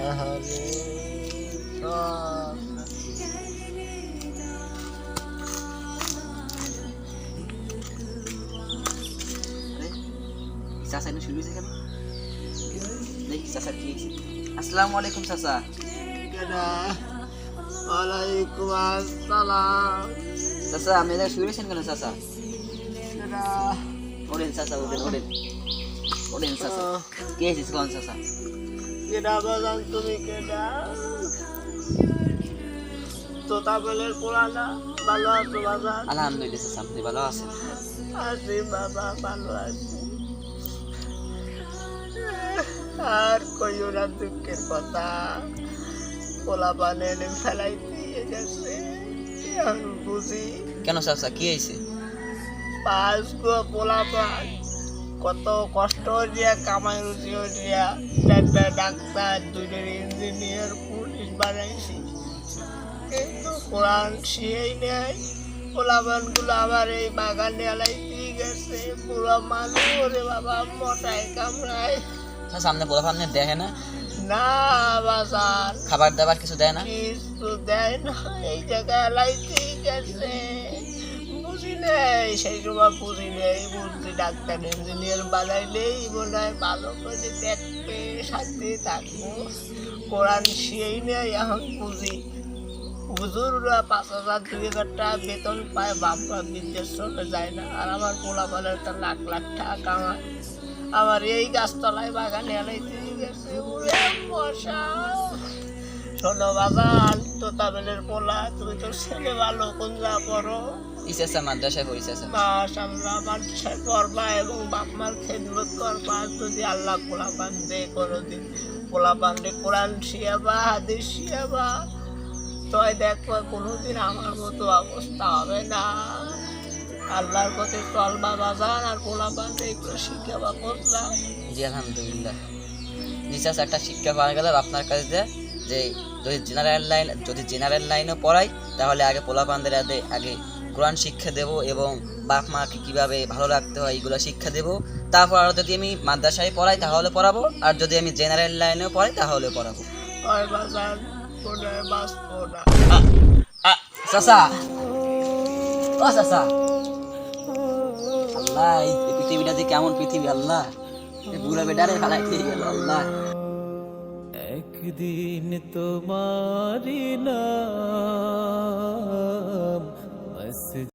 আহারে সব চাচা এনে শুরু হয়েছে কেন দেখি চাচার কি হয়েছে আসসালামু আলাইকুম চাচা কেডা ওয়ালাইকুম আসসালাম চাচা আপনি এটা শুরু হয়েছেন কেন চাচা কেডা ওরেন চাচা ওরেন ওরেন ওরেন চাচা কে হয়েছে কোন চাচা কেডা বাজান তুমি কেডা? তোতা বেলের পোড়ানা ভালো আছো বাজান আলহামদুলিল্লাহ আপনি ভালো আছেন আছি বাবা ভালো আছি। আর কইও না দুঃখের কথা। পোলা পানে ফেলাই দিয়ে গেছে বুঝি। কেন চাচা কি হয়েছে? পাঁচ গো পোলা পান কত কষ্ট দিয়া কামাই রুচি দিয়া চারটা ডাক্তার দুইটার ইঞ্জিনিয়ার পুলিশ বানাইছি। কিন্তু কোরআন শিয়েই নেয় পোলাপানগুলো আবার এই বাগানে আলাইতে গেছে। পুরো মানুষ ওরে বাবা মোটায় কামড়ায়। চাচা আপনি বলা আপনি দেখে না? না বাজার। খাবার দাবার কিছু দেয় না? কিছু দেয় না এই জায়গায় এলাইতে গেছে। নেই, সেই সময় বুঝি নেই বুঝছি ডাক্তার, ইঞ্জিনিয়ার বানাইলেই মনে হয় ভালো করে দেখবে শান্তি থাকব। কোরআন সেই নেই, এখন বুঝি হুজুররা পাঁচ হাজার, দুই হাজার টাকা বেতন পায়, বাপরা বিদেশ চলে যায় না। আর আমার পোলা পোলাপালের তো লাখ লাখ টাকা কামায় আমার এই গাছতলায় বাগানে এলাইতে গেছে। মশা! শোনো বাগান তোতাবেলের পোলা, তুমি তো ছেলে ভালো, কোন যা পড়ো? ইসেসা মাদ্রাসায় পড়ি চাচা মাশাল্লাহ আমার সাথে পড়বা এবং বাপ মার খেদমত করবা যদি আল্লাহ পোলা পান দে কোনোদিন। পোলা পানলে কোরআন শিয়াবা হাদিস শিয়াবা। তয় দেখবা কোনোদিন আমার মতো অবস্থা হবে না। আল্লাহর পথে চলবা বাজান আর পোলা পানলে এগুলো শিখাবা বুঝলাম জি আলহামদুলিল্লাহ। জি একটা শিক্ষা পাওয়া গেল আপনার কাছে যে যে যদি জেনারেল লাইন যদি জেনারেল লাইনও পড়াই তাহলে আগে পোলাপানদের আগে কোরআন শিক্ষা দেব এবং বাপ মাকে কীভাবে ভালো রাখতে হয় এগুলো শিক্ষা দেব। তারপর আর যদি আমি মাদ্রাসায় পড়াই তাহলে পড়াবো। আর যদি আমি জেনারেল লাইনেও পড়াই তাহলে পড়াবো। বাজান বাঁচবো না চাচা। ও চাচা। আল্লাহ এই পৃথিবীটা যে কেমন পৃথিবী আল্লাহ। বুড়া বেটারে ফেলাই গেল আল্লাহ। একদিন তোমারি নাম message.